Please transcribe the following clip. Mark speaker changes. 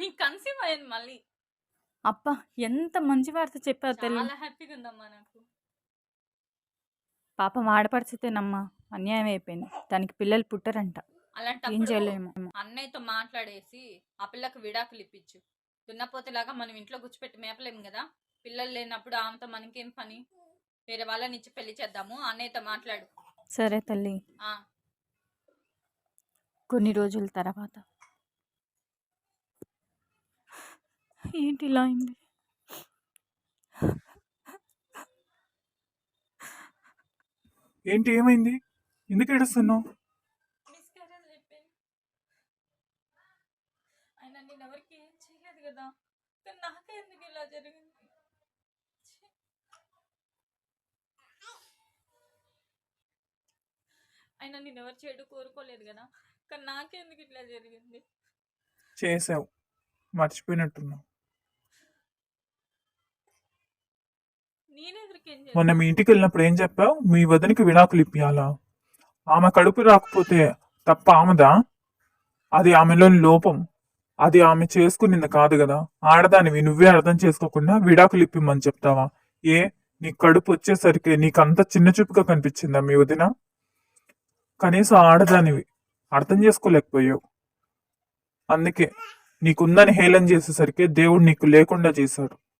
Speaker 1: నీకు కన్సీవ్ అయ్యింది మళ్ళీ.
Speaker 2: అబ్బా! ఎంత మంచి వార్త చెప్పావు తల్లి.
Speaker 1: చాలా హ్యాపీగా ఉందమ్మా నాకు.
Speaker 2: పాపం ఆడపడిచితేనమ్మా అన్యాయం అయిపోయింది. దానికి పిల్లలు పుట్టరంట. ఏం చేయలేము.
Speaker 1: అన్నయ్యతో మాట్లాడేసి ఆ పిల్లకు విడాకులు ఇప్పించు. దున్నపోతేలాగా మనం ఇంట్లో కూర్చోపెట్టి మేపలేము కదా. పిల్లలు లేనప్పుడు ఆమెతో మనకేం పని? వేరే వాళ్ళని ఇచ్చి పెళ్ళి చేద్దాము. అన్నయ్యతో మాట్లాడు.
Speaker 2: సరే తల్లి. కొన్ని రోజుల తర్వాత. ఏంటి ఇలా అయింది?
Speaker 3: ఏంటి ఏమైంది? ఎందుకు ఏడుస్తున్నావు?
Speaker 1: ఆయన నేను ఎవరికి ఏం చేయలేదు కదా. కానీ నాకే ఎందుకు ఇలా జరిగింది? ఛీ. అయినా నేను ఎవరు చెడు కోరుకోలేదు కదా. కానీ నాకే ఎందుకు ఇట్లా జరిగింది?
Speaker 3: చేసావు. మర్చిపోయినట్టున్నావు
Speaker 1: నేనెవరికి ఏం
Speaker 3: మొన్న మీ ఇంటికి వెళ్ళినప్పుడు ఏం చెప్పావు? మీ వదినకి విడాకులు ఇప్పియాలా? ఆమె కడుపు రాకపోతే తప్ప ఆమెదా? అది ఆమెలోని లోపం. అది ఆమె చేసుకునింది కాదు కదా. ఆడదానివి నువ్వే అర్థం చేసుకోకుండా విడాకులు ఇప్పిమ్మని చెప్తావా? ఏ నీ కడుపు వచ్చేసరికి నీకంత చిన్న చూపుగా కనిపించిందా మీ వదిన? కనీసం ఆడదానివి అర్థం చేసుకోలేకపోయావు. అందుకే నీకుందని హేళన చేసేసరికి దేవుడు నీకు లేకుండా చేశాడు.